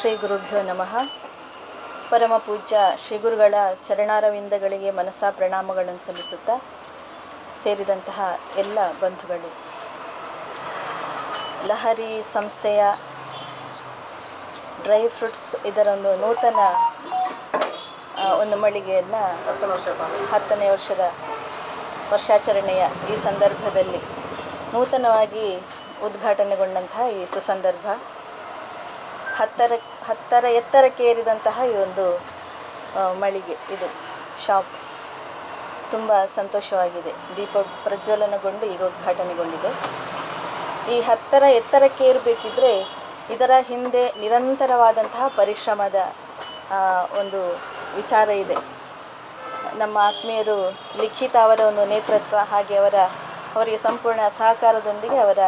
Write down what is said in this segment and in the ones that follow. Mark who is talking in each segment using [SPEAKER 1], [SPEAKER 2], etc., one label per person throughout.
[SPEAKER 1] ಶ್ರೀ ಗುರುಭ್ಯೋ ನಮಃ. ಪರಮ ಪೂಜ್ಯ ಶ್ರೀ ಗುರುಗಳ ಚರಣಾರವಿಂದಗಳಿಗೆ ಮನಸಾ ಪ್ರಣಾಮಗಳನ್ನು ಸಲ್ಲಿಸುತ್ತಾ ಸೇರಿದಂತಹ ಎಲ್ಲ ಬಂಧುಗಳು. ಲಹರಿ ಸಂಸ್ಥೆಯ ಡ್ರೈ ಫ್ರೂಟ್ಸ್ ಇದರೊಂದು ನೂತನ ಒಂದು ಮಳಿಗೆಯನ್ನು ಹತ್ತನೇ ವರ್ಷದ ವರ್ಷಾಚರಣೆಯ ಈ ಸಂದರ್ಭದಲ್ಲಿ ನೂತನವಾಗಿ ಉದ್ಘಾಟನೆಗೊಂಡಂತಹ ಈ ಸುಸಂದರ್ಭ. ಹತ್ತರ ಹತ್ತರ ಎತ್ತರಕ್ಕೆ ಏರಿದಂತಹ ಈ ಒಂದು ಮಳಿಗೆ ಇದು ಶಾಪ್ ತುಂಬ ಸಂತೋಷವಾಗಿದೆ. ದೀಪ ಪ್ರಜ್ವಲನಗೊಂಡು ಈಗ ಉದ್ಘಾಟನೆಗೊಂಡಿದೆ. ಈ ಹತ್ತರ ಎತ್ತರಕ್ಕೆ ಏರಬೇಕಿದ್ರೆ ಇದರ ಹಿಂದೆ ನಿರಂತರವಾದಂತಹ ಪರಿಶ್ರಮದ ಒಂದು ವಿಚಾರ ಇದೆ. ನಮ್ಮ ಆತ್ಮೀಯರು ಲಿಖಿತ ಅವರ ಒಂದು ನೇತೃತ್ವ ಹಾಗೆ ಅವರ, ಅವರಿಗೆ ಸಂಪೂರ್ಣ ಸಹಕಾರದೊಂದಿಗೆ ಅವರ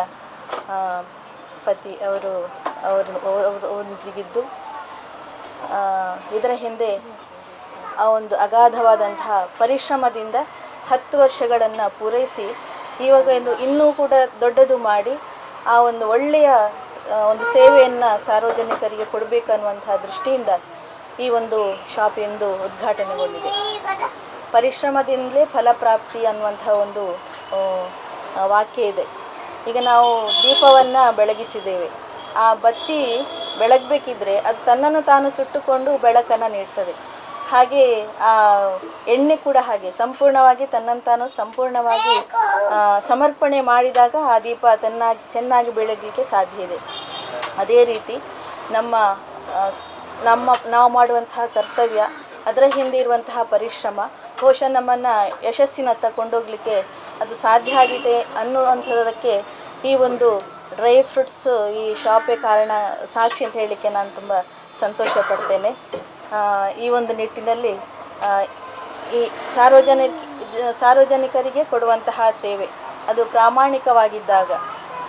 [SPEAKER 1] ಪತಿ, ಅವರು ಅವರು ಆ, ಇದರ ಹಿಂದೆ ಆ ಒಂದು ಅಗಾಧವಾದಂತಹ ಪರಿಶ್ರಮದಿಂದ ಹತ್ತು ವರ್ಷಗಳನ್ನು ಪೂರೈಸಿ ಇವಾಗ ಒಂದು ಇನ್ನೂ ಕೂಡ ದೊಡ್ಡದು ಮಾಡಿ ಆ ಒಂದು ಒಳ್ಳೆಯ ಒಂದು ಸೇವೆಯನ್ನು ಸಾರ್ವಜನಿಕರಿಗೆ ಕೊಡಬೇಕನ್ನುವಂತಹ ದೃಷ್ಟಿಯಿಂದ ಈ ಒಂದು ಶಾಪ್ ಎಂದು ಉದ್ಘಾಟನೆಗೊಂಡಿದೆ. ಪರಿಶ್ರಮದಿಂದಲೇ ಫಲಪ್ರಾಪ್ತಿ ಅನ್ನುವಂಥ ಒಂದು ವಾಕ್ಯ ಇದೆ. ಈಗ ನಾವು ದೀಪವನ್ನು ಬೆಳಗಿಸಿದ್ದೇವೆ. ಆ ಬತ್ತಿ ಬೆಳಗಬೇಕಿದ್ರೆ ಅದು ತನ್ನನ್ನು ತಾನು ಸುಟ್ಟುಕೊಂಡು ಬೆಳಕನ್ನು ನೀಡ್ತದೆ. ಹಾಗೆ ಆ ಎಣ್ಣೆ ಕೂಡ ಹಾಗೆ ಸಂಪೂರ್ಣವಾಗಿ ತನ್ನನ್ನು ತಾನು ಸಂಪೂರ್ಣವಾಗಿ ಸಮರ್ಪಣೆ ಮಾಡಿದಾಗ ಆ ದೀಪ ತನ್ನಾಗಿ, ಚೆನ್ನಾಗಿ ಬೆಳಗಲಿಕ್ಕೆ ಸಾಧ್ಯ ಇದೆ. ಅದೇ ರೀತಿ ನಮ್ಮ ನಮ್ಮ, ನಾವು ಮಾಡುವಂತಹ ಕರ್ತವ್ಯ, ಅದರ ಹಿಂದೆ ಇರುವಂತಹ ಪರಿಶ್ರಮ, ಬಹುಶಃ ನಮ್ಮನ್ನು ಯಶಸ್ಸಿನತ್ತ ಕೊಂಡೋಗ್ಲಿಕ್ಕೆ ಅದು ಸಾಧ್ಯ ಆಗಿದೆ ಅನ್ನುವಂಥದ್ದಕ್ಕೆ ಈ ಒಂದು ಡ್ರೈ ಫ್ರೂಟ್ಸ್ ಈ ಶಾಪೇ ಕಾರಣ ಸಾಕ್ಷಿ ಅಂತ ಹೇಳಲಿಕ್ಕೆ ನಾನು ತುಂಬ ಸಂತೋಷ ಪಡ್ತೇನೆ. ಈ ಒಂದು ನಿಟ್ಟಿನಲ್ಲಿ ಈ ಸಾರ್ವಜನಿಕ, ಸಾರ್ವಜನಿಕರಿಗೆ ಕೊಡುವಂತಹ ಸೇವೆ, ಅದು ಪ್ರಾಮಾಣಿಕವಾಗಿದ್ದಾಗ,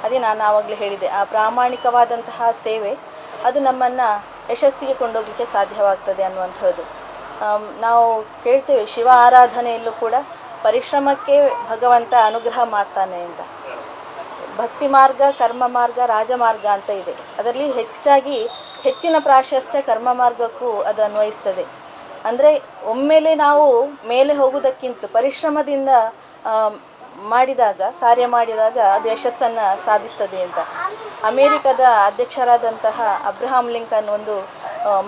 [SPEAKER 1] ಅದೇ ನಾನು ಆವಾಗಲೇ ಹೇಳಿದೆ, ಆ ಪ್ರಾಮಾಣಿಕವಾದಂತಹ ಸೇವೆ, ಅದು ನಮ್ಮನ್ನು ಯಶಸ್ಸಿಗೆ ಕೊಂಡೋಗಲಿಕ್ಕೆ ಸಾಧ್ಯವಾಗ್ತದೆ ಅನ್ನುವಂಥದ್ದು. ನಾವು ಕೇಳ್ತೇವೆ, ಶಿವ ಆರಾಧನೆಯಲ್ಲೂ ಕೂಡ ಪರಿಶ್ರಮಕ್ಕೆ ಭಗವಂತ ಅನುಗ್ರಹ ಮಾಡ್ತಾನೆ ಅಂತ. ಭಕ್ತಿ ಮಾರ್ಗ, ಕರ್ಮ ಮಾರ್ಗ ರಾಜಮಾರ್ಗ ಅಂತ ಇದೆ. ಅದರಲ್ಲಿ ಹೆಚ್ಚಾಗಿ ಹೆಚ್ಚಿನ ಪ್ರಾಶಸ್ತ್ಯ ಕರ್ಮ ಮಾರ್ಗಕ್ಕೂ ಅದು ಅನ್ವಯಿಸ್ತದೆ. ಅಂದರೆ ಒಮ್ಮೆಲೆ ನಾವು ಮೇಲೆ ಹೋಗುವುದಕ್ಕಿಂತ ಪರಿಶ್ರಮದಿಂದ ಮಾಡಿದಾಗ, ಕಾರ್ಯ ಮಾಡಿದಾಗ ಅದು ಯಶಸ್ಸನ್ನು ಸಾಧಿಸ್ತದೆ ಅಂತ. ಅಮೇರಿಕದ ಅಧ್ಯಕ್ಷರಾದಂತಹ ಅಬ್ರಹಾಂ ಲಿಂಕನ್ ಒಂದು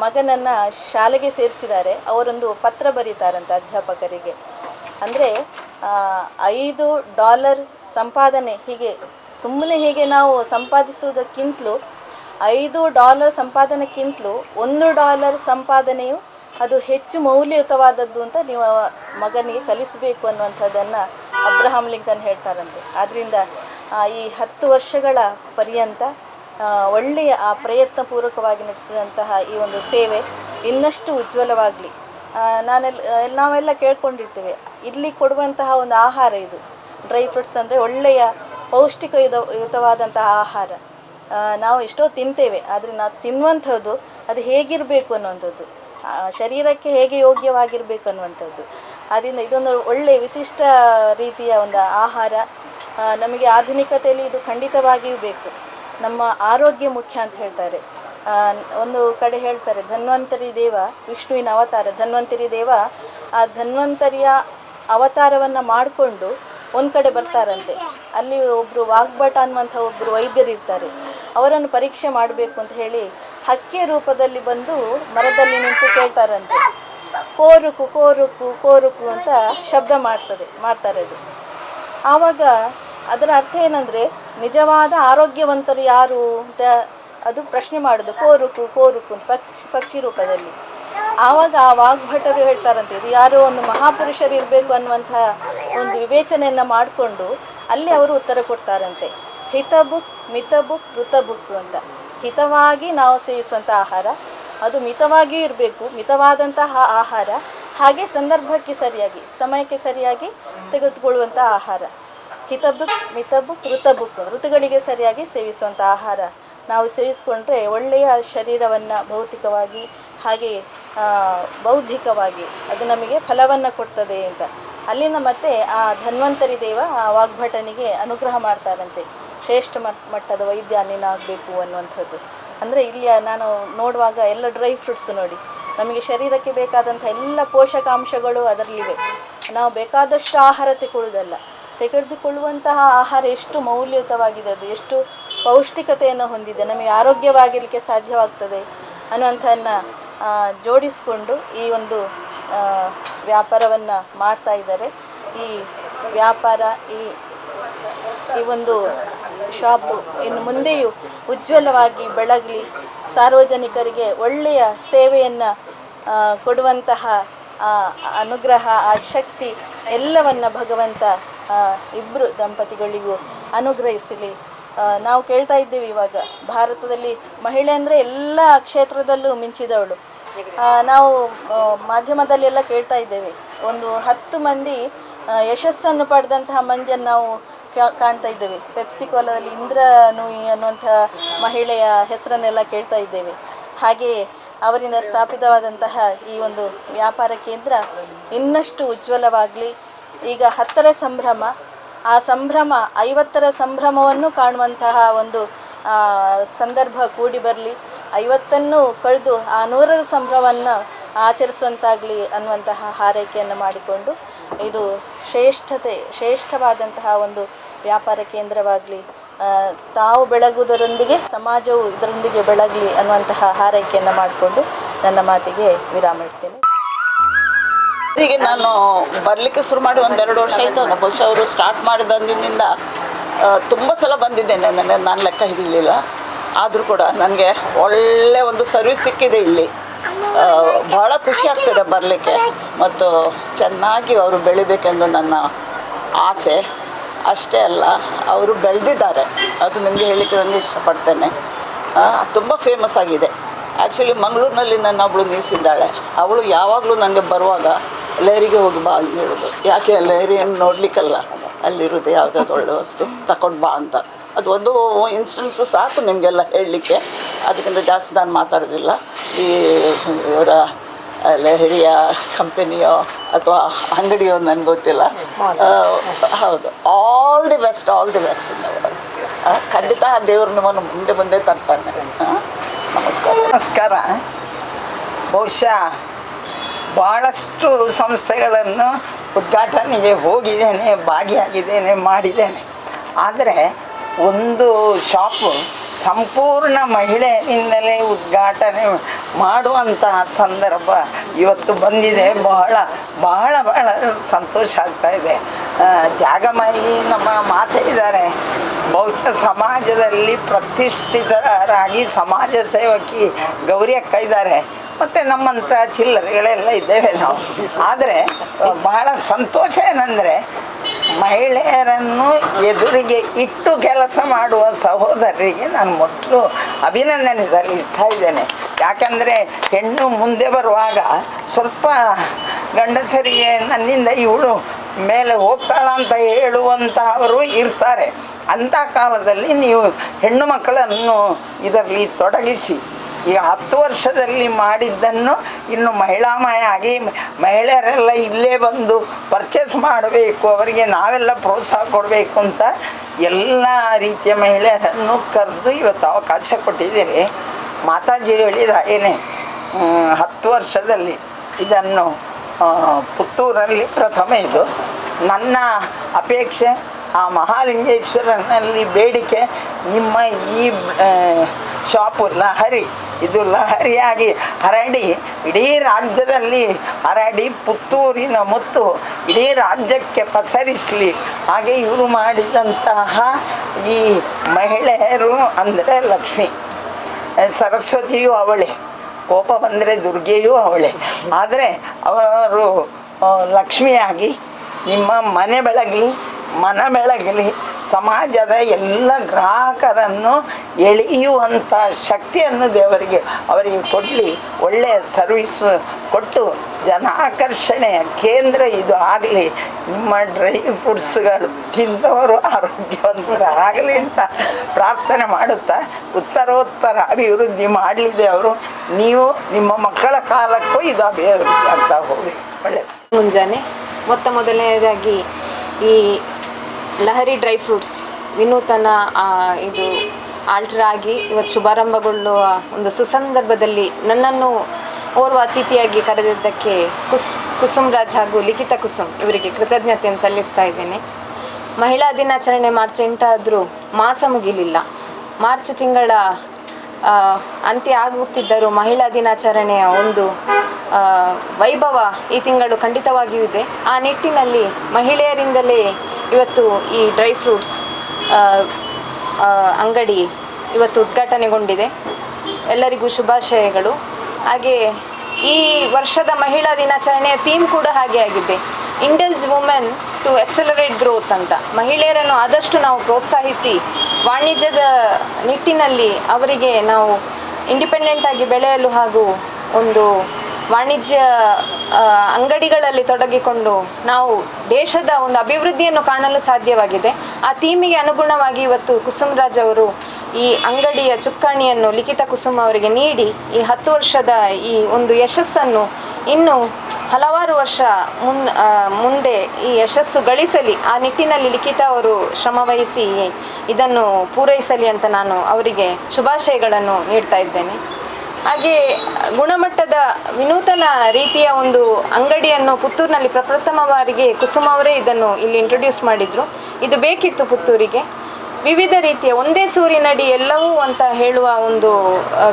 [SPEAKER 1] ಮಗನನ್ನು ಶಾಲೆಗೆ ಸೇರಿಸಿದ್ದಾರೆ. ಅವರೊಂದು ಪತ್ರ ಬರೀತಾರಂತೆ ಅಧ್ಯಾಪಕರಿಗೆ. ಅಂದರೆ ಐದು ಡಾಲರ್ ಸಂಪಾದನೆ ಹೀಗೆ ಸುಮ್ಮನೆ ಹೀಗೆ ನಾವು ಸಂಪಾದಿಸುವುದಕ್ಕಿಂತಲೂ, ಐದು ಡಾಲರ್ ಸಂಪಾದನೆಕ್ಕಿಂತಲೂ ಒಂದು ಡಾಲರ್ ಸಂಪಾದನೆಯು ಅದು ಹೆಚ್ಚು ಮೌಲ್ಯಯುತವಾದದ್ದು ಅಂತ ನೀವು ಮಗನಿಗೆ ಕಲಿಸಬೇಕು ಅನ್ನುವಂಥದ್ದನ್ನು ಅಬ್ರಹಾಂ ಲಿಂಕನ್ ಹೇಳ್ತಾರಂತೆ. ಆದ್ದರಿಂದ ಈ ಹತ್ತು ವರ್ಷಗಳ ಪರ್ಯಂತ ಒಳ್ಳೆಯ, ಆ, ಪ್ರಯತ್ನಪೂರ್ವಕವಾಗಿ ನಡೆಸಿದಂತಹ ಈ ಒಂದು ಸೇವೆ ಇನ್ನಷ್ಟು ಉಜ್ವಲವಾಗಲಿ. ನಾನೆಲ್ಲ ನಾವೆಲ್ಲ ಕೇಳ್ಕೊಂಡಿರ್ತೇವೆ. ಇಲ್ಲಿ ಕೊಡುವಂತಹ ಒಂದು ಆಹಾರ ಇದು. ಡ್ರೈ ಫ್ರೂಟ್ಸ್ ಅಂದರೆ ಒಳ್ಳೆಯ ಪೌಷ್ಟಿಕ ಯುತವಾದಂತಹ ಆಹಾರ ನಾವು ಎಷ್ಟೋ ತಿಂತೇವೆ, ಆದರೆ ನಾವು ತಿನ್ನುವಂಥದ್ದು ಅದು ಹೇಗಿರಬೇಕು ಅನ್ನುವಂಥದ್ದು. ಶರೀರಕ್ಕೆ ಹೇಗೆ ಯೋಗ್ಯವಾಗಿರಬೇಕು ಅನ್ನುವಂಥದ್ದು. ಆದ್ದರಿಂದ ಇದೊಂದು ಒಳ್ಳೆಯ ವಿಶಿಷ್ಟ ರೀತಿಯ ಒಂದು ಆಹಾರ. ನಮಗೆ ಆಧುನಿಕತೆಯಲ್ಲಿ ಇದು ಖಂಡಿತವಾಗಿಯೂ ಬೇಕು. ನಮ್ಮ ಆರೋಗ್ಯ ಮುಖ್ಯ ಅಂತ ಹೇಳ್ತಾರೆ. ಒಂದು ಕಡೆ ಹೇಳ್ತಾರೆ, ಧನ್ವಂತರಿ ದೇವ, ವಿಷ್ಣುವಿನ ಅವತಾರ, ಧನ್ವಂತರಿ ದೇವ. ಆ ಧನ್ವಂತರಿಯ ಅವತಾರವನ್ನು ಮಾಡಿಕೊಂಡು ಒಂದು ಕಡೆ ಬರ್ತಾರಂತೆ. ಅಲ್ಲಿ ಒಬ್ಬರು ವಾಗ್ಭಟ ಅನ್ನುವಂಥ ಒಬ್ಬರು ವೈದ್ಯರಿರ್ತಾರೆ. ಅವರನ್ನು ಪರೀಕ್ಷೆ ಮಾಡಬೇಕು ಅಂತ ಹೇಳಿ ಹಕ್ಕಿಯ ರೂಪದಲ್ಲಿ ಬಂದು ಮರದಲ್ಲಿ ನಿಂತು ಕೇಳ್ತಾರಂತೆ. ಕೋರುಕು ಕೋರುಕು ಕೋರುಕು ಅಂತ ಶಬ್ದ ಮಾಡ್ತದೆ, ಮಾಡ್ತಾರೆ ಅದು. ಆವಾಗ ಅದರ ಅರ್ಥ ಏನಂದರೆ, ನಿಜವಾದ ಆರೋಗ್ಯವಂತರು ಯಾರು ಅಂತ ಅದು ಪ್ರಶ್ನೆ ಮಾಡೋದು, ಕೋರುಕು ಕೋರುಕು ಅಂತ ಪಕ್ಷಿ ಪಕ್ಷಿ ರೂಪದಲ್ಲಿ. ಆವಾಗ ಆ ವಾಗ್ಭಟರು ಹೇಳ್ತಾರಂತೆ, ಇದು ಯಾರೋ ಒಂದು ಮಹಾಪುರುಷರು ಇರಬೇಕು ಅನ್ನುವಂಥ ಒಂದು ವಿವೇಚನೆಯನ್ನು ಮಾಡಿಕೊಂಡು ಅಲ್ಲಿ ಅವರು ಉತ್ತರ ಕೊಡ್ತಾರಂತೆ. ಹಿತಬುಕ್ ಋತ ಬುಕ್ ಅಂತ. ಹಿತವಾಗಿ ನಾವು ಸೇವಿಸುವಂಥ ಆಹಾರ, ಅದು ಮಿತವಾಗಿಯೂ ಇರಬೇಕು ಮಿತವಾದಂತಹ ಆಹಾರ, ಹಾಗೆ ಸಂದರ್ಭಕ್ಕೆ ಸರಿಯಾಗಿ, ಸಮಯಕ್ಕೆ ಸರಿಯಾಗಿ ತೆಗೆದುಕೊಳ್ಳುವಂಥ ಆಹಾರ. ಹಿತಬುಕ್ ಋತ ಬುಕ್ ಋತುಗಳಿಗೆ ಸರಿಯಾಗಿ ಸೇವಿಸುವಂಥ ಆಹಾರ. ನಾವು ಸೇವಿಸ್ಕೊಂಡ್ರೆ ಒಳ್ಳೆಯ ಶರೀರವನ್ನು ಭೌತಿಕವಾಗಿ ಹಾಗೆ ಬೌದ್ಧಿಕವಾಗಿ ಅದು ನಮಗೆ ಫಲವನ್ನು ಕೊಡ್ತದೆ ಅಂತ. ಅಲ್ಲಿಂದ ಮತ್ತೆ ಆ ಧನ್ವಂತರಿ ದೇವ ಆ ವಾಗ್ಭಟನಿಗೆ ಅನುಗ್ರಹ ಮಾಡ್ತಾರಂತೆ. ಶ್ರೇಷ್ಠ ಮಟ್- ಮಟ್ಟದ ವೈದ್ಯ ನೀನಾಗಬೇಕು ಅನ್ನುವಂಥದ್ದು. ಅಂದರೆ ಇಲ್ಲಿ ನಾನು ನೋಡುವಾಗ ಎಲ್ಲ ಡ್ರೈ ಫ್ರೂಟ್ಸ್ ನೋಡಿ. ನಮಗೆ ಶರೀರಕ್ಕೆ ಬೇಕಾದಂಥ ಎಲ್ಲ ಪೋಷಕಾಂಶಗಳು ಅದರಲ್ಲಿವೆ. ನಾವು ಬೇಕಾದಷ್ಟು ಆಹಾರ ತಗೊಳ್ಳೋದಲ್ಲ ತೆಗೆದುಕೊಳ್ಳುವಂತಹ ಆಹಾರ ಎಷ್ಟು ಮೌಲ್ಯಯುತವಾಗಿದೆ ಅದು, ಎಷ್ಟು ಪೌಷ್ಟಿಕತೆಯನ್ನು ಹೊಂದಿದೆ, ನಮಗೆ ಆರೋಗ್ಯವಾಗಿರಲಿಕ್ಕೆ ಸಾಧ್ಯವಾಗ್ತದೆ ಅನ್ನುವಂಥದನ್ನು ಜೋಡಿಸಿಕೊಂಡು ಈ ಒಂದು ವ್ಯಾಪಾರವನ್ನು ಮಾಡ್ತಾ ಇದ್ದಾರೆ. ಈ ವ್ಯಾಪಾರ, ಈ ಈ ಒಂದು ಶಾಪು ಇನ್ನು ಮುಂದೆಯೂ ಉಜ್ವಲವಾಗಿ ಬೆಳಗಲಿ ಸಾರ್ವಜನಿಕರಿಗೆ ಒಳ್ಳೆಯ ಸೇವೆಯನ್ನು ಕೊಡುವಂತಹ ಅನುಗ್ರಹ, ಆ ಶಕ್ತಿ ಎಲ್ಲವನ್ನ ಭಗವಂತ ಇಬ್ಬರು ದಂಪತಿಗಳಿಗೂ ಅನುಗ್ರಹಿಸಲಿ. ನಾವು ಕೇಳ್ತಾ ಇದ್ದೇವೆ ಇವಾಗ, ಭಾರತದಲ್ಲಿ ಮಹಿಳೆ ಅಂದರೆ ಎಲ್ಲ ಕ್ಷೇತ್ರದಲ್ಲೂ ಮಿಂಚಿದವಳು. ನಾವು ಮಾಧ್ಯಮದಲ್ಲಿ ಎಲ್ಲ ಕೇಳ್ತಾ ಇದ್ದೇವೆ. ಒಂದು ಹತ್ತು ಮಂದಿ ಯಶಸ್ಸನ್ನು ಪಡೆದಂತಹ ಮಂದಿಯನ್ನು ನಾವು ಕಾಣ್ತಾ ಇದ್ದೇವೆ. ಪೆಪ್ಸಿಕೋಲದಲ್ಲಿ ಇಂದ್ರ ನೂಯಿ ಅನ್ನುವಂಥ ಮಹಿಳೆಯ ಹೆಸರನ್ನೆಲ್ಲ ಕೇಳ್ತಾ ಇದ್ದೇವೆ. ಹಾಗೆಯೇ ಅವರಿಂದ ಸ್ಥಾಪಿತವಾದಂತಹ ಈ ಒಂದು ವ್ಯಾಪಾರ ಕೇಂದ್ರ ಇನ್ನಷ್ಟು ಉಜ್ವಲವಾಗಲಿ ಈಗ ಹತ್ತರ ಸಂಭ್ರಮ. ಆ ಸಂಭ್ರಮ, ಐವತ್ತರ ಸಂಭ್ರಮವನ್ನು ಕಾಣುವಂತಹ ಒಂದು ಸಂದರ್ಭ ಕೂಡಿ ಬರಲಿ. ಐವತ್ತನ್ನು ಕಳೆದು ಆ ನೂರರ ಸಂಭ್ರಮವನ್ನು ಆಚರಿಸುವಂತಾಗಲಿ ಅನ್ನುವಂತಹ ಹಾರೈಕೆಯನ್ನು ಮಾಡಿಕೊಂಡು, ಇದು ಶ್ರೇಷ್ಠತೆ, ಶ್ರೇಷ್ಠವಾದಂತಹ ಒಂದು ವ್ಯಾಪಾರ ಕೇಂದ್ರವಾಗಲಿ ತಾವು ಬೆಳಗುವುದರೊಂದಿಗೆ, ಸಮಾಜವು ಇದರೊಂದಿಗೆ ಬೆಳಗಲಿ ಅನ್ನುವಂತಹ ಹಾರೈಕೆಯನ್ನು ಮಾಡಿಕೊಂಡು ನನ್ನ ಮಾತಿಗೆ ವಿರಾಮ ಇಡ್ತೇನೆ.
[SPEAKER 2] ಹೀಗೆ ನಾನು ಬರಲಿಕ್ಕೆ ಶುರು ಮಾಡಿ ಒಂದೆರಡು ವರ್ಷ ಆಯಿತು. ಬಹುಶಃ ಅವರು ಸ್ಟಾರ್ಟ್ ಮಾಡಿದಂದಿನಿಂದ ತುಂಬ ಸಲ ಬಂದಿದ್ದೇನೆ. ನನಗೆ ನಾನು ಲೆಕ್ಕ ಹಿಡಿಲಿಲ್ಲ. ಆದರೂ ಕೂಡ ನನಗೆ ಒಳ್ಳೆ ಒಂದು ಸರ್ವಿಸ್ ಸಿಕ್ಕಿದೆ ಇಲ್ಲಿ. ಭಾಳ ಖುಷಿ ಆಗ್ತದೆ ಬರಲಿಕ್ಕೆ. ಮತ್ತು ಚೆನ್ನಾಗಿ ಅವರು ಬೆಳಿಬೇಕೆಂದು ನನ್ನ ಆಸೆ. ಅಷ್ಟೇ ಅಲ್ಲ, ಅವರು ಬೆಳೆದಿದ್ದಾರೆ. ಅದು ನನಗೆ ಹೇಳಲಿಕ್ಕೆ ನನಗೆ ಇಷ್ಟಪಡ್ತೇನೆ. ತುಂಬ ಫೇಮಸ್ ಆಗಿದೆ. ಆ್ಯಕ್ಚುಲಿ ಮಂಗಳೂರಿನಲ್ಲಿ ನನ್ನ ಒಬ್ಳು ನಿಲ್ಲಿಸಿದ್ದಾಳೆ ಅವಳು ಯಾವಾಗಲೂ ನನಗೆ ಬರುವಾಗ ಲಹರಿಗೆ ಹೋಗಿ ಬಾ ಅಂತ ಹೇಳೋದು. ಯಾಕೆ ಲಹರಿಯನ್ನು ನೋಡಲಿಕ್ಕಲ್ಲ? ಅಲ್ಲಿರೋದು ಯಾವುದಾದ್ರು ಒಳ್ಳೆ ವಸ್ತು. ತಗೊಂಡು ಬಾ ಅಂತ. ಅದು ಒಂದು ಇನ್ಸ್ಟೆನ್ಸು ಸಾಕು ನಿಮಗೆಲ್ಲ ಹೇಳಲಿಕ್ಕೆ. ಅದಕ್ಕಿಂತ ಜಾಸ್ತಿ ನಾನು ಮಾತಾಡೋದಿಲ್ಲ. ಈ ಇವರ ಲಹರಿಯ ಕಂಪೆನಿಯೋ ಅಥವಾ ಅಂಗಡಿಯೋ ನನಗೆ ಗೊತ್ತಿಲ್ಲ. ಹೌದು. All the best all the best ಖಂಡಿತ ಆ ದೇವರು ನಿಮ್ಮನ್ನು ಮುಂದೆ ಮುಂದೆ ತರ್ತಾನೆ. ನಮಸ್ಕಾರ.
[SPEAKER 3] ನಮಸ್ಕಾರ. ಬಹುಶಃ ಭಾಳಷ್ಟು ಸಂಸ್ಥೆಗಳನ್ನು ಉದ್ಘಾಟನೆಗೆ ಹೋಗಿದ್ದೇನೆ, ಭಾಗಿಯಾಗಿದ್ದೇನೆ, ಮಾಡಿದ್ದೇನೆ. ಆದರೆ ಒಂದು ಶಾಪು ಸಂಪೂರ್ಣ ಮಹಿಳೆಯಿಂದಲೇ ಉದ್ಘಾಟನೆ ಮಾಡುವಂತಹ ಸಂದರ್ಭ ಇವತ್ತು ಬಂದಿದೆ. ಬಹಳ ಬಹಳ ಬಹಳ ಸಂತೋಷ ಆಗ್ತಾ ಇದೆ. ಜಾಗಮಯಿ ನಮ್ಮ ಮಾತೆ ಇದ್ದಾರೆ. ಬಹುಶಃ ಸಮಾಜದಲ್ಲಿ ಪ್ರತಿಷ್ಠಿತರಾಗಿ ಸಮಾಜ ಸೇವಕಿ ಗೌರಿ ಅಕ್ಕ ಇದ್ದಾರೆ. ಮತ್ತು ನಮ್ಮಂಥ ಚಿಲ್ಲರೆಗಳೆಲ್ಲ ಇದ್ದೇವೆ ನಾವು. ಆದರೆ, ಬಹಳ ಸಂತೋಷ ಏನಂದರೆ, ಮಹಿಳೆಯರನ್ನು ಎದುರಿಗೆ ಇಟ್ಟು ಕೆಲಸ ಮಾಡುವ ಸಹೋದರರಿಗೆ ನಾನು ಮೊದಲು ಅಭಿನಂದನೆ ಸಲ್ಲಿಸ್ತಾ ಇದ್ದೇನೆ. ಯಾಕಂದರೆ, ಹೆಣ್ಣು ಮುಂದೆ ಬರುವಾಗ ಸ್ವಲ್ಪ ಗಂಡಸರಿಗೆ ನನ್ನಿಂದ ಇವಳು ಮೇಲೆ ಹೋಗ್ತಾಳ ಅಂತ ಹೇಳುವಂತಹವರು ಇರ್ತಾರೆ. ಅಂಥ ಕಾಲದಲ್ಲಿ ನೀವು ಹೆಣ್ಣು ಮಕ್ಕಳನ್ನು ಇದರಲ್ಲಿ ತೊಡಗಿಸಿ ಈಗ ಹತ್ತು ವರ್ಷದಲ್ಲಿ ಮಾಡಿದ್ದನ್ನು ಇನ್ನು ಮಹಿಳಾಮಯ ಆಗಿ ಮಹಿಳೆಯರೆಲ್ಲ ಇಲ್ಲೇ ಬಂದು ಪರ್ಚೇಸ್ ಮಾಡಬೇಕು, ಅವರಿಗೆ ನಾವೆಲ್ಲ ಪ್ರೋತ್ಸಾಹ ಕೊಡಬೇಕು ಅಂತ ಎಲ್ಲ ರೀತಿಯ ಮಹಿಳೆಯರನ್ನು ಕರೆದು ಇವತ್ತು ಅವಕಾಶ ಕೊಟ್ಟಿದ್ದೀರಿ. ಮಾತಾಜಿ ಹೇಳಿದ ಏನೇ ಹತ್ತು ವರ್ಷದಲ್ಲಿ ಇದನ್ನು ಪುತ್ತೂರಲ್ಲಿ ಪ್ರಥಮ ಇದು. ನನ್ನ ಅಪೇಕ್ಷೆ ಆ ಮಹಾಲಿಂಗೇಶ್ವರನಲ್ಲಿ ಬೇಡಿಕೆ ನಿಮ್ಮ ಈ ಶಾಪು ಲಹರಿ. ಇದು ಲಹರಿಯಾಗಿ ಹರಡಿ ಇಡೀ ರಾಜ್ಯದಲ್ಲಿ ಹರಡಿ ಪುತ್ತೂರಿನ ಮುತ್ತು ಇಡೀ ರಾಜ್ಯಕ್ಕೆ ಪಸರಿಸಲಿ. ಹಾಗೆ ಇವರು ಮಾಡಿದಂತಹ ಈ ಮಹಿಳೆಯರು ಅಂದರೆ ಲಕ್ಷ್ಮಿ. ಸರಸ್ವತಿಯೂ ಅವಳೆ. ಕೋಪ ಬಂದರೆ ದುರ್ಗೆಯೂ ಅವಳೆ. ಆದರೆ ಅವರು ಲಕ್ಷ್ಮಿಯಾಗಿ ನಿಮ್ಮ ಮನೆ ಬೆಳಗಲಿ, ಮನ ಬೆಳಗಲಿ ಸಮಾಜದ ಎಲ್ಲ ಗ್ರಾಹಕರನ್ನು ಎಳೆಯುವಂಥ ಶಕ್ತಿಯನ್ನು ದೇವರಿಗೆ ಅವರಿಗೆ ಕೊಡಲಿ. ಒಳ್ಳೆಯ ಸರ್ವಿಸ್ ಕೊಟ್ಟು ಜನಾಕರ್ಷಣೆಯ ಕೇಂದ್ರ ಇದು ಆಗಲಿ. ನಿಮ್ಮ ಡ್ರೈ ಫ್ರೂಟ್ಸ್ಗಳು ತಿಂದವರು ಆರೋಗ್ಯವಂತರಾಗಲಿ ಅಂತ ಪ್ರಾರ್ಥನೆ ಮಾಡುತ್ತಾ, ಉತ್ತರೋತ್ತರ ಅಭಿವೃದ್ಧಿ ಮಾಡಲಿದೆ ಅವರು. ನೀವು ನಿಮ್ಮ ಮಕ್ಕಳ ಕಾಲಕ್ಕೂ ಇದು ಅಭಿವೃದ್ಧಿ ಆಗ್ತಾ ಹೋಗಿ ಒಳ್ಳೆಯದು
[SPEAKER 4] ಮುಂಜಾನೆ ಮೊತ್ತ ಮೊದಲನೇದಾಗಿ ಈ ಲಹರಿ ಡ್ರೈ ಫ್ರೂಟ್ಸ್. ವಿನೂತನ ಇದು ಆಲ್ಟರ್ ಆಗಿ ಇವತ್ತು ಶುಭಾರಂಭಗೊಳ್ಳುವ ಒಂದು ಸುಸಂದರ್ಭದಲ್ಲಿ ನನ್ನನ್ನು ಓರ್ವ ಅತಿಥಿಯಾಗಿ ಕರೆದಿದ್ದಕ್ಕೆ ಕುಸ್, ಕುಸುಮ್ ರಾಜ್ ಹಾಗೂ ಲಿಖಿತ ಕುಸುಮ್ ಇವರಿಗೆ ಕೃತಜ್ಞತೆಯನ್ನು ಸಲ್ಲಿಸ್ತಾ ಇದ್ದೇನೆ. ಮಹಿಳಾ ದಿನಾಚರಣೆ ಮಾರ್ಚ್ ಎಂಟಾದರೂ ಮಾಸ ಮುಗಿಲಿಲ್ಲ. ಮಾರ್ಚ್ ತಿಂಗಳ ಅಂತ್ಯ ಆಗುತ್ತಿದ್ದರೂ ಮಹಿಳಾ ದಿನಾಚರಣೆಯ ಒಂದು ವೈಭವ ಈ ತಿಂಗಳು ಖಂಡಿತವಾಗಿಯೂ ಇದೆ. ಆ ನಿಟ್ಟಿನಲ್ಲಿ ಮಹಿಳೆಯರಿಂದಲೇ ಇವತ್ತು ಈ ಡ್ರೈ ಫ್ರೂಟ್ಸ್ ಅಂಗಡಿ ಇವತ್ತು ಉದ್ಘಾಟನೆಗೊಂಡಿದೆ. ಎಲ್ಲರಿಗೂ ಶುಭಾಶಯಗಳು. ಹಾಗೆ ಈ ವರ್ಷದ ಮಹಿಳಾ ದಿನಾಚರಣೆಯ ಥೀಮ್ ಕೂಡ ಹಾಗೆ ಆಗಿದೆ. Indulge women to accelerate growth ಅಂತ. ಮಹಿಳೆಯರನ್ನು ಆದಷ್ಟು ನಾವು ಪ್ರೋತ್ಸಾಹಿಸಿ ವಾಣಿಜ್ಯದ ನಿಟ್ಟಿನಲ್ಲಿ ಅವರಿಗೆ ನಾವು ಇಂಡಿಪೆಂಡೆಂಟ್ ಆಗಿ ಬೆಳೆಯಲು ಹಾಗೂ ಒಂದು ವಾಣಿಜ್ಯ ಅಂಗಡಿಗಳಲ್ಲಿ ತೊಡಗಿಕೊಂಡು ನಾವು ದೇಶದ ಒಂದು ಅಭಿವೃದ್ಧಿಯನ್ನು ಕಾಣಲು ಸಾಧ್ಯವಾಗಿದೆ. ಆ ಥೀಮಿಗೆ ಅನುಗುಣವಾಗಿ ಇವತ್ತು ಕುಸುಮ್ ರಾಜ್ ಅವರು ಈ ಅಂಗಡಿಯ ಚುಕ್ಕಾಣಿಯನ್ನು ಲಿಖಿತ ಕುಸುಮ್ ಅವರಿಗೆ ನೀಡಿ ಈ ಹತ್ತು ವರ್ಷದ ಈ ಒಂದು ಯಶಸ್ಸನ್ನು ಇನ್ನು ಹಲವಾರು ವರ್ಷ ಮುನ್ ಮುಂದೆ ಈ ಯಶಸ್ಸು ಗಳಿಸಲಿ. ಆ ನಿಟ್ಟಿನಲ್ಲಿ ಲಿಖಿತ ಅವರು ಶ್ರಮವಹಿಸಿ ಇದನ್ನು ಪೂರೈಸಲಿ ಅಂತ ನಾನು ಅವರಿಗೆ ಶುಭಾಶಯಗಳನ್ನು ನೀಡ್ತಾ ಇದ್ದೇನೆ. ಹಾಗೆ ಗುಣಮಟ್ಟದ ವಿನೂತನ ರೀತಿಯ ಒಂದು ಅಂಗಡಿಯನ್ನು ಪುತ್ತೂರಿನಲ್ಲಿ ಪ್ರಪ್ರಥಮ ಬಾರಿಗೆ ಕುಸುಮ ಅವರೇ ಇದನ್ನು ಇಲ್ಲಿ ಇಂಟ್ರೊಡ್ಯೂಸ್ ಮಾಡಿದರು. ಇದು ಬೇಕಿತ್ತು ಪುತ್ತೂರಿಗೆ. ವಿವಿಧ ರೀತಿಯ ಒಂದೇ ಸೂರಿನಡಿ ಎಲ್ಲವೂ ಅಂತ ಹೇಳುವ ಒಂದು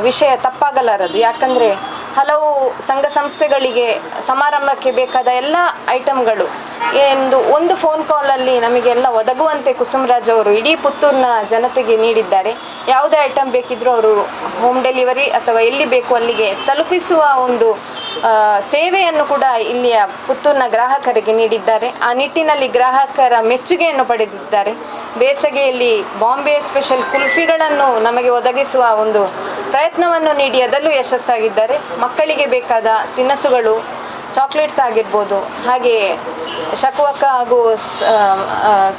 [SPEAKER 4] ವಿಷಯ ತಪ್ಪಾಗಲಾರದು. ಯಾಕಂದರೆ ಹಲವು ಸಂಘ ಸಂಸ್ಥೆಗಳಿಗೆ ಸಮಾರಂಭಕ್ಕೆ ಬೇಕಾದ ಎಲ್ಲ ಐಟಮ್ಗಳು ಎಂದು ಒಂದು ಫೋನ್ ಕಾಲಲ್ಲಿ ನಮಗೆಲ್ಲ ಒದಗುವಂತೆ ಕುಸುಮರಾಜ್ ಅವರು ಇಡೀ ಪುತ್ತೂರಿನ ಜನತೆಗೆ ನೀಡಿದ್ದಾರೆ. ಯಾವುದೇ ಐಟಮ್ ಬೇಕಿದ್ರೂ ಅವರು ಹೋಮ್ ಡೆಲಿವರಿ ಅಥವಾ ಎಲ್ಲಿ ಬೇಕು ಅಲ್ಲಿಗೆ ತಲುಪಿಸುವ ಒಂದು ಸೇವೆಯನ್ನು ಕೂಡ ಇಲ್ಲಿಯ ಪುತ್ತೂರಿನ ಗ್ರಾಹಕರಿಗೆ ನೀಡಿದ್ದಾರೆ. ಆ ನಿಟ್ಟಿನಲ್ಲಿ ಗ್ರಾಹಕರ ಮೆಚ್ಚುಗೆಯನ್ನು ಪಡೆದಿದ್ದಾರೆ. ಬೇಸಗೆಯಲ್ಲಿ ಬಾಂಬೆ ಸ್ಪೆಷಲ್ ಕುಲ್ಫಿಗಳನ್ನು ನಮಗೆ ಒದಗಿಸುವ ಒಂದು ಪ್ರಯತ್ನವನ್ನು ನೀಡಿ ಅದಲ್ಲೂ ಯಶಸ್ಸಾಗಿದ್ದಾರೆ. ಮಕ್ಕಳಿಗೆ ಬೇಕಾದ ತಿನಸುಗಳು, ಚಾಕ್ಲೇಟ್ಸ್ ಆಗಿರ್ಬೋದು, ಹಾಗೆ ಶಕುವಕ್ಕ ಹಾಗೂ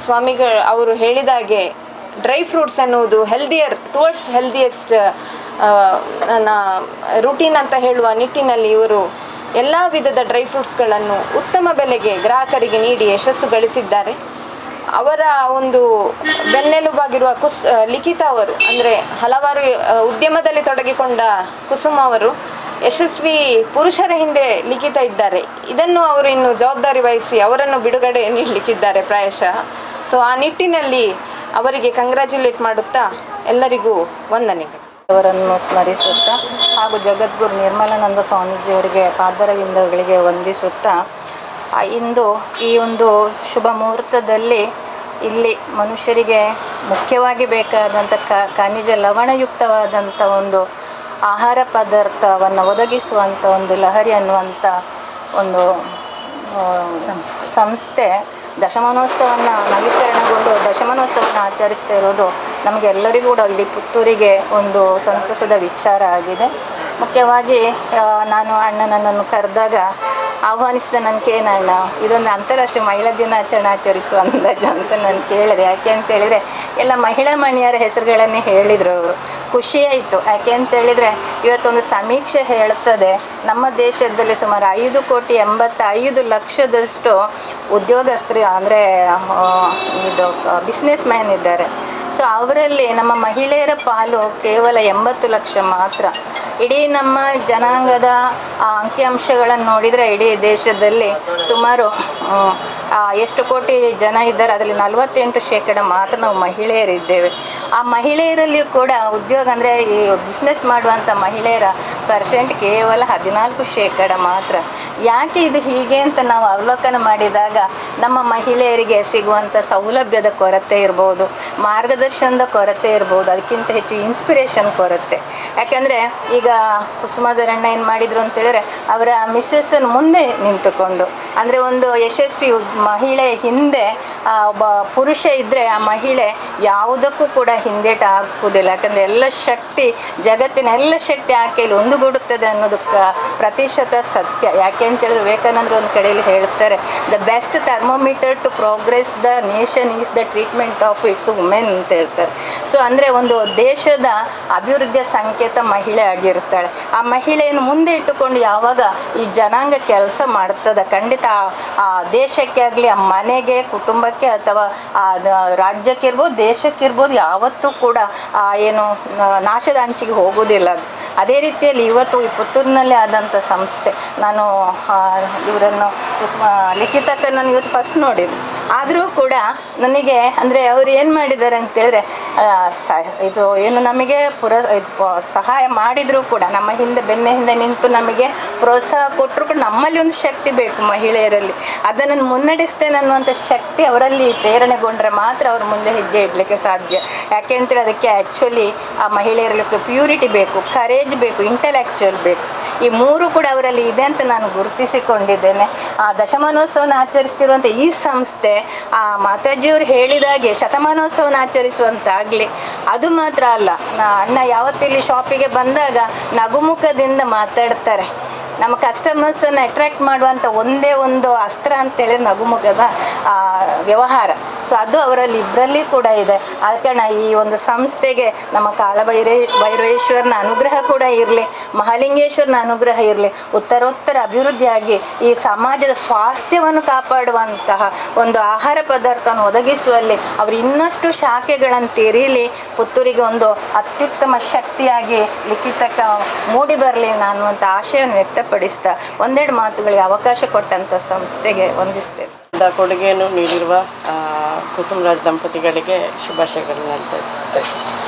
[SPEAKER 4] ಸ್ವಾಮಿಗಳ ಅವರು ಹೇಳಿದ ಹಾಗೆ ಡ್ರೈ ಫ್ರೂಟ್ಸ್ ಅನ್ನುವುದು ಹೆಲ್ದಿಯರ್ ಟುವರ್ಡ್ಸ್ ಹೆಲ್ದಿಯೆಸ್ಟ್ ನನ್ನ ರೂಟೀನ್ ಅಂತ ಹೇಳುವ ನಿಟ್ಟಿನಲ್ಲಿ ಇವರು ಎಲ್ಲ ವಿಧದ ಡ್ರೈ ಫ್ರೂಟ್ಸ್ಗಳನ್ನು ಉತ್ತಮ ಬೆಲೆಗೆ ಗ್ರಾಹಕರಿಗೆ ನೀಡಿ ಯಶಸ್ಸು ಗಳಿಸಿದ್ದಾರೆ. ಅವರ ಒಂದು ಬೆನ್ನೆಲುಬಾಗಿರುವ ಕುಸ್ ಲಿಖಿತ ಅವರು, ಅಂದರೆ ಹಲವಾರು ಉದ್ಯಮದಲ್ಲಿ ತೊಡಗಿಕೊಂಡ ಕುಸುಮ ಅವರು ಯಶಸ್ವಿ ಪುರುಷರ ಹಿಂದೆ ಲಿಖಿತ ಇದ್ದಾರೆ. ಇದನ್ನು ಅವರು ಇನ್ನು ಜವಾಬ್ದಾರಿ ವಹಿಸಿ ಅವರನ್ನು ಬಿಡುಗಡೆ ನೀಡಲಿಕ್ಕಿದ್ದಾರೆ ಪ್ರಾಯಶಃ. ಸೊ ಆ ನಿಟ್ಟಿನಲ್ಲಿ ಅವರಿಗೆ ಕಂಗ್ರ್ಯಾಚುಲೇಟ್ ಮಾಡುತ್ತಾ ಎಲ್ಲರಿಗೂ ವಂದನೆಗಳು.
[SPEAKER 5] ಅವರನ್ನು ಸ್ಮರಿಸುತ್ತಾ ಹಾಗೂ ಜಗದ್ಗುರು ನಿರ್ಮಲಾನಂದ ಸ್ವಾಮೀಜಿಯವರಿಗೆ ಪಾದರವಿಂದಗಳಿಗೆ ವಂದಿಸುತ್ತಾ ಇಂದು ಈ ಒಂದು ಶುಭ ಮುಹೂರ್ತದಲ್ಲಿ ಇಲ್ಲಿ ಮನುಷ್ಯರಿಗೆ ಮುಖ್ಯವಾಗಿ ಬೇಕಾದಂಥ ಕ ಖನಿಜ ಲವಣಯುಕ್ತವಾದಂಥ ಒಂದು ಆಹಾರ ಪದಾರ್ಥವನ್ನು ಒದಗಿಸುವಂಥ ಒಂದು ಲಹರಿ ಅನ್ನುವಂಥ ಒಂದು ಸಂಸ್ಥೆ. ದಶಮಾನೋತ್ಸವವನ್ನು ನವೀಕರಣಗೊಂಡು ದಶಮಾನೋತ್ಸವವನ್ನು ಆಚರಿಸ್ತಾ ಇರೋದು ನಮಗೆಲ್ಲರಿಗೂ ಕೂಡ ಇಲ್ಲಿ ಪುತ್ತೂರಿಗೆ ಒಂದು ಸಂತಸದ ವಿಚಾರ ಆಗಿದೆ. ಮುಖ್ಯವಾಗಿ ನಾನು ಅಣ್ಣನನ್ನು ಕರೆದಾಗ ಆಹ್ವಾನಿಸಿದ ನನ್ನ ಕೇನಣ್ಣ ಇದೊಂದು ಅಂತಾರಾಷ್ಟ್ರೀಯ ಮಹಿಳಾ ದಿನಾಚರಣೆ ಆಚರಿಸುವ ಅಂದಾಜು ಅಂತ ನಾನು ಕೇಳಿದೆ. ಯಾಕೆ ಅಂತೇಳಿದರೆ ಎಲ್ಲ ಮಹಿಳಾ ಮಣಿಯರ ಹೆಸರುಗಳನ್ನೇ ಹೇಳಿದರು ಅವರು. ಖುಷಿಯಾಯಿತು ಯಾಕೆ ಅಂತೇಳಿದರೆ ಇವತ್ತೊಂದು ಸಮೀಕ್ಷೆ ಹೇಳುತ್ತದೆ, ನಮ್ಮ ದೇಶದಲ್ಲಿ ಸುಮಾರು ಐದು ಕೋಟಿ ಎಂಬತ್ತೈದು ಲಕ್ಷದಷ್ಟು ಉದ್ಯೋಗಸ್ಥರು, ಅಂದರೆ ಇದು ಬಿಸ್ನೆಸ್ ಮ್ಯಾನ್ ಇದ್ದಾರೆ. ಸೊ ಅವರಲ್ಲಿ ನಮ್ಮ ಮಹಿಳೆಯರ ಪಾಲು ಕೇವಲ ಎಂಬತ್ತು ಲಕ್ಷ ಮಾತ್ರ. ಇಡೀ ನಮ್ಮ ಜನಾಂಗದ ಆ, ಅಂಕಿಅಂಶಗಳನ್ನು ನೋಡಿದರೆ ಇಡೀ ದೇಶದಲ್ಲಿ ಸುಮಾರು ಎಷ್ಟು ಕೋಟಿ ಜನ ಇದ್ದಾರೆ ಅದರಲ್ಲಿ ನಲವತ್ತೆಂಟು ಶೇಕಡ ಮಾತ್ರ ನಾವು ಮಹಿಳೆಯರಿದ್ದೇವೆ. ಆ ಮಹಿಳೆಯರಲ್ಲಿಯೂ ಕೂಡ ಉದ್ಯೋಗ ಅಂದರೆ ಈ ಬಿಸ್ನೆಸ್ ಮಾಡುವಂಥ ಮಹಿಳೆಯರ ಪರ್ಸೆಂಟ್ ಕೇವಲ ಹದಿನಾಲ್ಕು ಶೇಕಡ ಮಾತ್ರ. ಯಾಕೆ ಇದು ಹೀಗೆ ಅಂತ ನಾವು ಅವಲೋಕನ ಮಾಡಿದಾಗ ನಮ್ಮ ಮಹಿಳೆಯರಿಗೆ ಸಿಗುವಂಥ ಸೌಲಭ್ಯದ ಕೊರತೆ ಇರ್ಬೋದು. ಮಾರ್ಗದರ್ಶನದ ಕೊರತೆ ಇರ್ಬೋದು, ಅದಕ್ಕಿಂತ ಹೆಚ್ಚು ಇನ್ಸ್ಪಿರೇಷನ್ ಕೊರತೆ. ಯಾಕಂದರೆ ಈಗ ಕುಸುಮಾಧರಣ್ಣ ಏನು ಮಾಡಿದರು ಅಂತೇಳಿದ್ರೆ ಅವರ ಮಿಸ್ಸಸ್ಸನ್ನು ಮುಂದೆ ನಿಂತುಕೊಂಡು, ಅಂದರೆ ಒಂದು ಯಶಸ್ವಿ ಮಹಿಳೆ ಹಿಂದೆ ಒಬ್ಬ ಪುರುಷ ಇದ್ದರೆ ಆ ಮಹಿಳೆ ಯಾವುದಕ್ಕೂ ಕೂಡ ಹಿಂದೇಟ ಹಾಕುವುದಿಲ್ಲ ಯಾಕಂದರೆ ಎಲ್ಲ ಶಕ್ತಿ, ಜಗತ್ತಿನ ಎಲ್ಲ ಶಕ್ತಿ ಆಕೆಯಲ್ಲಿ ಒಂದುಗೂಡುತ್ತದೆ ಅನ್ನೋದಕ್ಕೆ ಪ್ರತಿಶತ ಸತ್ಯ. ಯಾಕೆ ಅಂತೇಳಿದ್ರೆ ವಿವೇಕಾನಂದರು ಒಂದು ಕಡೆಯಲ್ಲಿ ಹೇಳ್ತಾರೆ the best thermometer to progress the nation is the treatment of its women ಅಂತ ಹೇಳ್ತಾರೆ ಸೊ ಅಂದರೆ ಒಂದು ದೇಶದ ಅಭಿವೃದ್ಧಿಯ ಸಂಕೇತ ಮಹಿಳೆ ಆಗಿರ್ತಾಳೆ. ಆ ಮಹಿಳೆಯನ್ನು ಮುಂದೆ ಇಟ್ಟುಕೊಂಡು ಯಾವಾಗ ಈ ಜನಾಂಗ ಕೆಲಸ ಮಾಡ್ತದೆ, ಖಂಡಿತ ಆ- ದೇಶಕ್ಕೆ ಆಗಲಿ, ಆ ಮನೆಗೆ, ಕುಟುಂಬಕ್ಕೆ ಅಥವಾ ಆ ರಾಜ್ಯಕ್ಕಿರ್ಬೋದು ರಾಜ್ಯಕ್ಕೆ ಇರ್ಬೋದು ದೇಶಕ್ಕೆ ಇರ್ಬೋದು ಯಾವ ಯಾವತ್ತೂ ಕೂಡ ಆ ಏನು ನಾಶದ ಅಂಚಿಗೆ ಹೋಗೋದಿಲ್ಲ ಅದು. ಅದೇ ರೀತಿಯಲ್ಲಿ ಇವತ್ತು ಈ ಪುತ್ತೂರಿನಲ್ಲಿ ಆದಂಥ ಸಂಸ್ಥೆ, ನಾನು ಇವರನ್ನು ಕುಸುಮ ಲಿಖಿತಕ್ಕನ್ನು ಇವತ್ತು ಫಸ್ಟ್ ನೋಡಿದ್ದು ಆದರೂ ಕೂಡ ನನಗೆ, ಅಂದರೆ ಅವ್ರು ಏನು ಮಾಡಿದ್ದಾರೆ ಅಂತೇಳಿದ್ರೆ ಸ, ಇದು ಏನು ನಮಗೆ ಪುರ, ಇದು ಸಹಾಯ ಮಾಡಿದರೂ ಕೂಡ, ನಮ್ಮ ಹಿಂದೆ, ಬೆನ್ನ ಹಿಂದೆ ನಿಂತು ನಮಗೆ ಪ್ರೋತ್ಸಾಹ ಕೊಟ್ಟರು ಕೂಡ ನಮ್ಮಲ್ಲಿ ಒಂದು ಶಕ್ತಿ ಬೇಕು ಮಹಿಳೆಯರಲ್ಲಿ. ಅದನ್ನು ಮುನ್ನಡೆಸ್ತೇನೆ ಅನ್ನುವಂಥ ಶಕ್ತಿ ಅವರಲ್ಲಿ ಪ್ರೇರಣೆಗೊಂಡ್ರೆ ಮಾತ್ರ ಅವ್ರು ಮುಂದೆ ಹೆಜ್ಜೆ ಇಡಲಿಕ್ಕೆ ಸಾಧ್ಯ. ಯಾಕೆ ಅಂತೇಳಿ ಅದಕ್ಕೆ ಆ್ಯಕ್ಚುಲಿ ಆ ಮಹಿಳೆಯರಲ್ಲಿ ಪ್ಯೂರಿಟಿ ಬೇಕು ಕರೇಜ್ ಬೇಕು ಇಂಟೆಲೆಕ್ಚುಯಲ್ ಬೇಕು. ಈ ಮೂರು ಕೂಡ ಅವರಲ್ಲಿ ಇದೆ ಅಂತ ನಾನು ಗುರುತಿಸಿಕೊಂಡಿದ್ದೇನೆ. ಆ ದಶಮಾನೋತ್ಸವನ ಆಚರಿಸ್ತಿರುವಂಥ ಈ ಸಂಸ್ಥೆ ಆ ಮಾತಾಜಿಯವರು ಹೇಳಿದಾಗೆ ಶತಮಾನೋತ್ಸವನ ಆಚರಿಸುವಂತಾಗಲಿ. ಅದು ಮಾತ್ರ ಅಲ್ಲ ಅಣ್ಣ ಯಾವತ್ತಿಲ್ಲಿ ಶಾಪಿಗೆ ಬಂದಾಗ ನಗುಮುಖದಿಂದ ಮಾತಾಡ್ತಾರೆ. ನಮ್ಮ ಕಸ್ಟಮರ್ಸನ್ನು ಅಟ್ರಾಕ್ಟ್ ಮಾಡುವಂಥ ಒಂದೇ ಒಂದು ಅಸ್ತ್ರ ಅಂತೇಳಿ ನಗುಮುಖದ ಆ, ವ್ಯವಹಾರ. ಸೊ ಅದು ಅವರಲ್ಲಿ ಇಬ್ಬರಲ್ಲಿ ಕೂಡ ಇದೆ. ಆದ ಕಾರಣ ಈ ಒಂದು ಸಂಸ್ಥೆಗೆ ನಮ್ಮ ಕಾಳಭೈರೇ ಭೈರವೇಶ್ವರನ ಅನುಗ್ರಹ ಕೂಡ ಇರಲಿ ಮಹಾಲಿಂಗೇಶ್ವರನ ಅನುಗ್ರಹ ಇರಲಿ ಉತ್ತರೋತ್ತರ ಅಭಿವೃದ್ಧಿಯಾಗಿ ಈ ಸಮಾಜದ ಸ್ವಾಸ್ಥ್ಯವನ್ನು ಕಾಪಾಡುವಂತಹ ಒಂದು ಆಹಾರ ಪದಾರ್ಥವನ್ನು ಒದಗಿಸುವಲ್ಲಿ ಅವರು ಇನ್ನಷ್ಟು ಶಾಖೆಗಳನ್ನು ತೆರೀಲಿ ಪುತ್ತೂರಿಗೆ ಒಂದು ಅತ್ಯುತ್ತಮ ಶಕ್ತಿಯಾಗಿ ಲಿಖಿತಕ್ಕ ಮೂಡಿ ಬರಲಿ ಅನ್ನುವಂಥ ಆಶಯವನ್ನು ವ್ಯಕ್ತಪಡಿಸ್ತಾ ಒಂದೆರಡು ಮಾತುಗಳಿಗೆ ಅವಕಾಶ ಕೊಟ್ಟಂಥ ಸಂಸ್ಥೆಗೆ ವಂದಿಸ್ತೇನೆ.
[SPEAKER 6] ಕೊಡುಗೆಯನ್ನು ನೀಡಿರುವ ಕುಸುಮರಾಜ್ ದಂಪತಿಗಳಿಗೆ ಶುಭಾಶಯಗಳನ್ನು ಹೇಳ್ತಾ ಇದ್ದೀನಿ.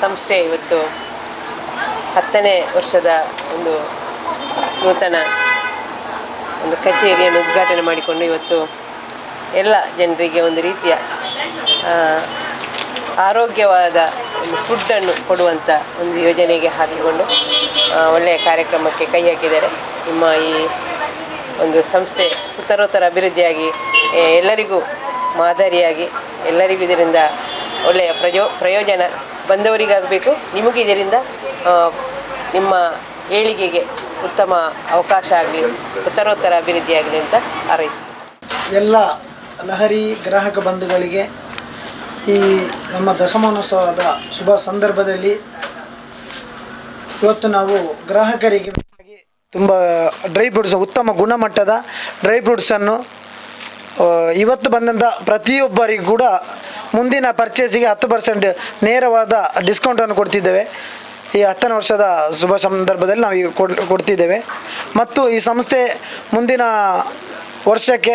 [SPEAKER 6] ಸಂಸ್ಥೆ ಇವತ್ತು ಹತ್ತನೇ ವರ್ಷದ ಒಂದು ನೂತನ ಒಂದು ಕಚೇರಿಯನ್ನು ಉದ್ಘಾಟನೆ ಮಾಡಿಕೊಂಡು ಇವತ್ತು ಎಲ್ಲ ಜನರಿಗೆ ಒಂದು ರೀತಿಯ ಆರೋಗ್ಯವಾದ ಒಂದು ಫುಡ್ಡನ್ನು ಕೊಡುವಂಥ ಒಂದು ಯೋಜನೆಗೆ ಹಾಕಿಕೊಂಡು ಒಳ್ಳೆಯ ಕಾರ್ಯಕ್ರಮಕ್ಕೆ ಕೈ ಹಾಕಿದ್ದಾರೆ. ನಿಮ್ಮ ಈ ಒಂದು ಸಂಸ್ಥೆ ಉತ್ತರೋತ್ತರ ಅಭಿವೃದ್ಧಿಯಾಗಿ ಎಲ್ಲರಿಗೂ ಮಾದರಿಯಾಗಿ, ಎಲ್ಲರಿಗೂ ಇದರಿಂದ ಒಳ್ಳೆಯ ಪ್ರಯೋ ಪ್ರಯೋಜನ ಬಂದವರಿಗಾಗಬೇಕು. ನಿಮಗೂ ಇದರಿಂದ ನಿಮ್ಮ ಏಳಿಗೆಗೆ ಉತ್ತಮ ಅವಕಾಶ ಆಗಲಿ, ಉತ್ತರೋತ್ತರ ಅಭಿವೃದ್ಧಿಯಾಗಲಿ ಅಂತ ಹಾರೈಸ್ತೀನಿ.
[SPEAKER 7] ಎಲ್ಲ ಲಹರಿ ಗ್ರಾಹಕ ಬಂಧುಗಳಿಗೆ ಈ ನಮ್ಮ ದಶಮಾನೋತ್ಸವದ ಶುಭ ಸಂದರ್ಭದಲ್ಲಿ ಇವತ್ತು ನಾವು ಗ್ರಾಹಕರಿಗೆ ತುಂಬ ಡ್ರೈ ಫ್ರೂಟ್ಸ್, ಉತ್ತಮ ಗುಣಮಟ್ಟದ ಡ್ರೈ ಫ್ರೂಟ್ಸನ್ನು ಇವತ್ತು ಬಂದಂಥ ಪ್ರತಿಯೊಬ್ಬರಿಗೂ ಕೂಡ ಮುಂದಿನ ಪರ್ಚೇಸಿಗೆ ಹತ್ತು ಪರ್ಸೆಂಟ್ ನೇರವಾದ ಡಿಸ್ಕೌಂಟನ್ನು ಕೊಡ್ತಿದ್ದೇವೆ. ಈ ಹತ್ತನೇ ವರ್ಷದ ಶುಭ ಸಂದರ್ಭದಲ್ಲಿ ನಾವು ಈ ಕೊಡ್, ಕೊಡ್ತಿದ್ದೇವೆ. ಮತ್ತು ಈ ಸಂಸ್ಥೆ ಮುಂದಿನ ವರ್ಷಕ್ಕೆ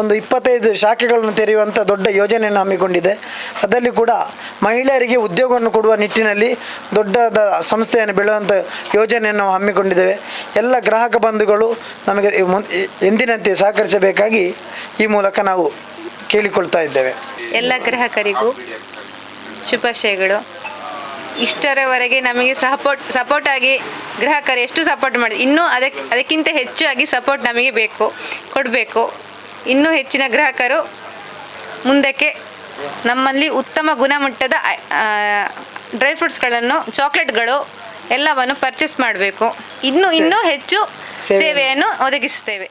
[SPEAKER 7] ಒಂದು ಇಪ್ಪತ್ತೈದು ಶಾಖೆಗಳನ್ನು ತೆರೆಯುವಂಥ ದೊಡ್ಡ ಯೋಜನೆಯನ್ನು ಹಮ್ಮಿಕೊಂಡಿದೆ. ಅದರಲ್ಲಿ ಕೂಡ ಮಹಿಳೆಯರಿಗೆ ಉದ್ಯೋಗವನ್ನು ಕೊಡುವ ನಿಟ್ಟಿನಲ್ಲಿ ದೊಡ್ಡದ ಸಂಸ್ಥೆಯನ್ನು ಬೆಳೆಯುವಂಥ ಯೋಜನೆಯನ್ನು ನಾವು ಹಮ್ಮಿಕೊಂಡಿದ್ದೇವೆ. ಎಲ್ಲ ಗ್ರಾಹಕ ಬಂಧುಗಳು ನಮಗೆ ಎಂದಿನಂತೆ ಸಹಕರಿಸಬೇಕಾಗಿ ಈ ಮೂಲಕ ನಾವು ಕೇಳಿಕೊಳ್ತಾ ಇದ್ದೇವೆ.
[SPEAKER 8] ಎಲ್ಲ ಗ್ರಾಹಕರಿಗೂ ಶುಭಾಶಯಗಳು. ಇಷ್ಟರವರೆಗೆ ನಮಗೆ ಸಪೋರ್ಟ್ ಸಪೋರ್ಟ್ ಆಗಿ ಗ್ರಾಹಕರು ಎಷ್ಟು ಸಪೋರ್ಟ್ ಮಾಡಿ ಇನ್ನೂ ಅದಕ್ಕೆ ಅದಕ್ಕಿಂತ ಹೆಚ್ಚಾಗಿ ಸಪೋರ್ಟ್ ನಮಗೆ ಬೇಕು ಕೊಡಬೇಕು. ಇನ್ನೂ ಹೆಚ್ಚಿನ ಗ್ರಾಹಕರು ಮುಂದಕ್ಕೆ ನಮ್ಮಲ್ಲಿ ಉತ್ತಮ ಗುಣಮಟ್ಟದ ಡ್ರೈ ಫ್ರೂಟ್ಸ್ಗಳನ್ನು ಚಾಕ್ಲೇಟ್ಗಳು ಎಲ್ಲವನ್ನು ಪರ್ಚೇಸ್ ಮಾಡಬೇಕು. ಇನ್ನೂ ಇನ್ನೂ ಹೆಚ್ಚು ಸೇವೆಯನ್ನು ಒದಗಿಸುತ್ತೇವೆ.